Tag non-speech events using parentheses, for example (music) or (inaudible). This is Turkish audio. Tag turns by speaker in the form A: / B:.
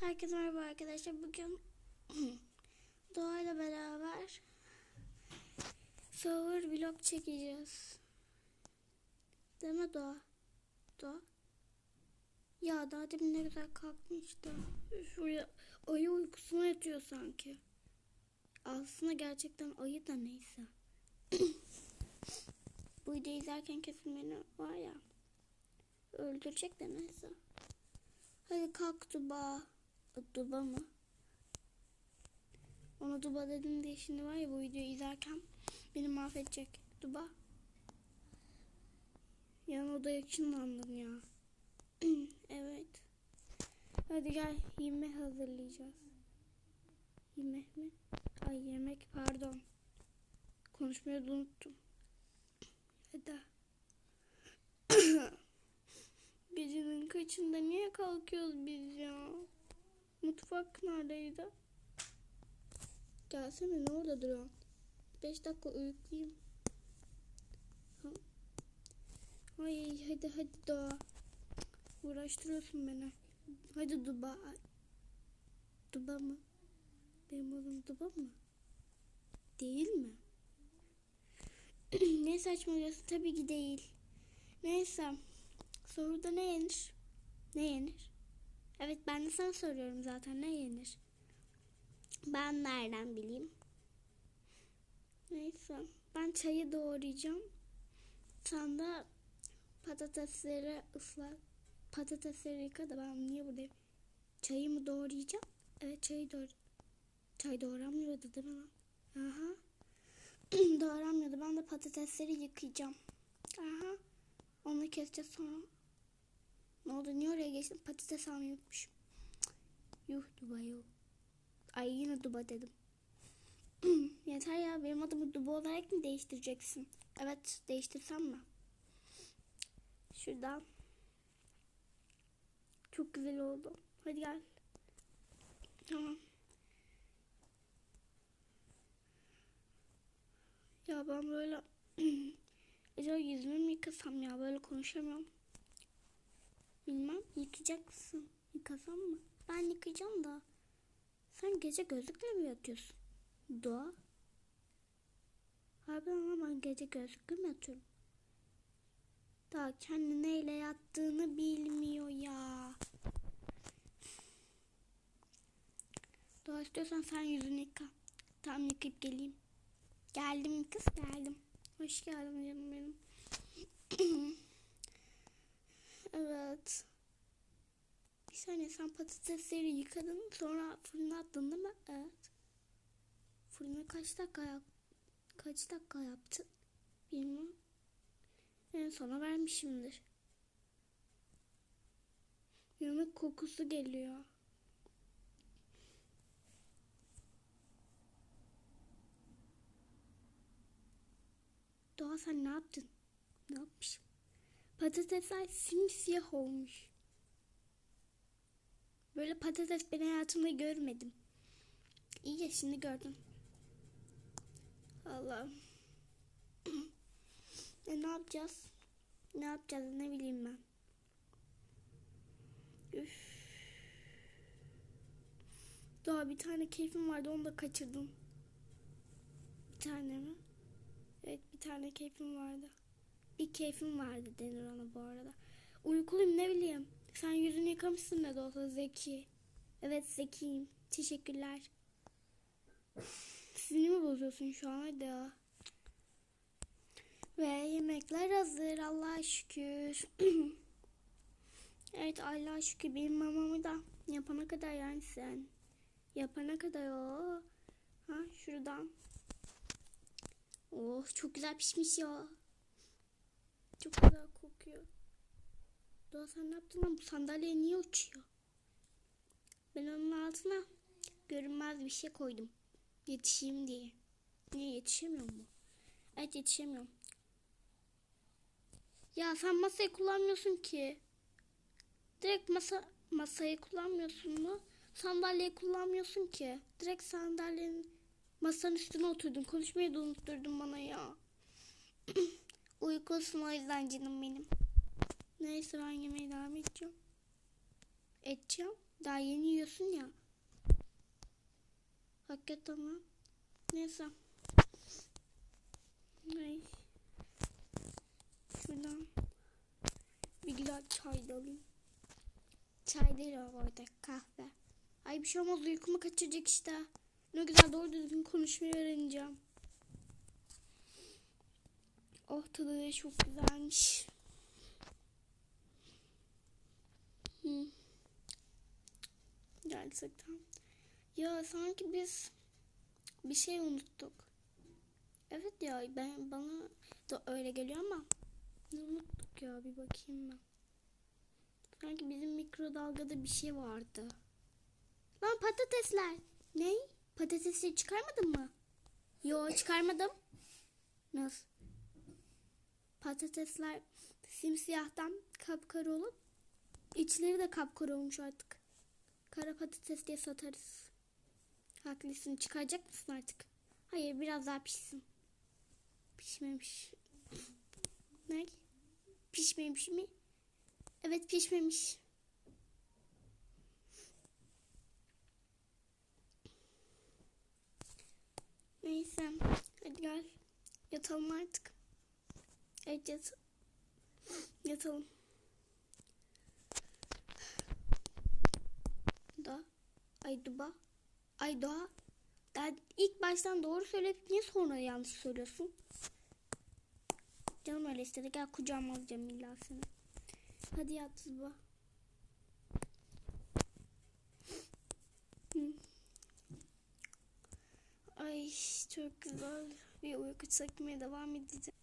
A: Herkese merhaba arkadaşlar. Bugün (clears throat) Doğayla beraber Sour vlog çekeceğiz. Değil mi Doğa? Doğa? Ya daha demin ne güzel kalkmıştı. Şuraya ayı uykusuna yatıyor sanki. Aslında gerçekten ayı da neyse. (clears throat) Bu videoyu izlerken kesin beni var ya öldürecek de neyse. Hadi kalk Duba. Mı? Ona Duba dedim diye şimdi var ya bu videoyu izlerken beni mahvedecek. Duba. Yan odaya ışınlandın ya. (clears throat) evet. Hadi gel yemek hazırlayacağız. Yemek mi? Ay yemek pardon. Konuşmayı unuttum. (clears throat) Hadi. (clears throat) Gecenin kaçında niye kalkıyoruz biz ya? Mutfak neredeydi? Gelsene ne orada duruyorsun? Beş dakika uyuklayayım. Ha. Ay hadi hadi doğa. Uğraştırıyorsun beni. Hadi Duba. Duba mı? Benim adım Duba mı? Değil mi? (clears throat) ne saçmalıyorsun? Tabii ki değil. Neyse. Soruda ne yenir? Ne yenir? Evet ben de sana soruyorum zaten ne yenir? Ben nereden bileyim? Neyse ben çayı doğrayacağım. Sen de patatesleri ıslak. Patatesleri yıka da ben niye buradayım? Çayı mı doğrayacağım? Evet çayı doğru. Çay doğranmıyordu değil mi? Aha. (clears throat) doğranmıyordu. Ben de patatesleri yıkayacağım. Aha. Onu keseceğiz sonra. Ne oldu? Niye oraya geçtim? Patates almayı unutmuşum. Yuh Duba yuh. Ay yine Duba dedim. (clears throat) Yeter ya benim adımı Duba olarak mı değiştireceksin? Evet değiştirsem mi? Şuradan. Çok güzel oldu. Hadi gel. Tamam. Ya ben böyle (clears throat) acaba yüzümü mü yıkasam ya böyle konuşamıyorum. Bilmem yıkayacak mısın? Yıkasam mı? Ben yıkayacağım da. Sen gece gözlükle mi yatıyorsun? Doğa. Harbiden ama ben gece gözlükle mi yatıyorum? Daha kendi neyle yattığını bilmiyor ya. Doğa istiyorsan sen yüzünü yıka. Tam yıkayıp geleyim. Geldim kız geldim. Hoş geldin canım benim. (clears throat) evet. Bir saniye sen patatesleri yıkadın sonra fırına attın değil mi? Evet. Fırına kaç dakika yap kaç dakika yaptın? Bilmem. En sona vermişimdir. Yemek kokusu geliyor. Doğa sen ne yaptın? Ne yapmışım? Patatesler simsiyah olmuş. Böyle patates ben hayatımda görmedim. İyi ya şimdi gördüm. Allah'ım. (clears throat) e, ne yapacağız? Ne yapacağız ne bileyim ben. Üf. Daha bir tane keyfim vardı onu da kaçırdım. Bir tane mi? Evet bir tane keyfim vardı. Bir keyfim vardı denir ona bu arada. Uykuluyum ne bileyim. Sen yüzünü yıkamışsın ne de olsa Zeki. Evet Zeki'yim. Teşekkürler. Sinirimi bozuyorsun şu an hadi ya. Ve yemekler hazır Allah'a şükür. (clears throat) evet Allah'a şükür benim mamamı da yapana kadar yani sen. Yapana kadar o. Ha şuradan. Oh çok güzel pişmiş ya. Çok güzel kokuyor. Doğa sen ne yaptın lan? Bu sandalye niye uçuyor? Ben onun altına görünmez bir şey koydum. Yetişeyim diye. Niye yetişemiyor mu? Evet yetişemiyorum. Ya sen masayı kullanmıyorsun ki. Direkt masa masayı kullanmıyorsun mu? Sandalyeyi kullanmıyorsun ki. Direkt sandalyenin masanın üstüne oturdun. Konuşmayı da unutturdun bana ya. (clears throat) Uykusun o yüzden canım benim. Neyse ben yemeğe devam edeceğim. Edeceğim. Daha yeni yiyorsun ya. Hakikaten ama. Neyse. Ay. Şuradan bir güzel çay da alayım. Çay değil o orada kahve. Ay bir şey olmaz uykumu kaçıracak işte. Ne güzel doğru düzgün konuşmayı öğreneceğim. Oh da çok güzelmiş. Hı. Gerçekten. Ya sanki biz bir şey unuttuk. Evet ya ben bana da öyle geliyor ama ne unuttuk ya bir bakayım ben. Sanki bizim mikrodalgada bir şey vardı. Lan patatesler. Ne? Patatesleri çıkarmadın mı? Yo çıkarmadım. Nasıl? Patatesler simsiyahtan kapkara olup içleri de kapkara olmuş artık. Kara patates diye satarız. Haklısın. Çıkaracak mısın artık? Hayır biraz daha pişsin. Pişmemiş. Ne? Pişmemiş mi? Evet pişmemiş. Neyse. Hadi gel. Yatalım artık. Evet yat. Yatalım. Da. Ay duba. Ay doğa. Ben ilk baştan doğru söyleyip niye sonra yanlış söylüyorsun? Canım öyle istedi. Gel kucağıma alacağım illa seni. Hadi yat duba. Hı. Ay çok güzel bir uyku çekmeye devam edeceğim.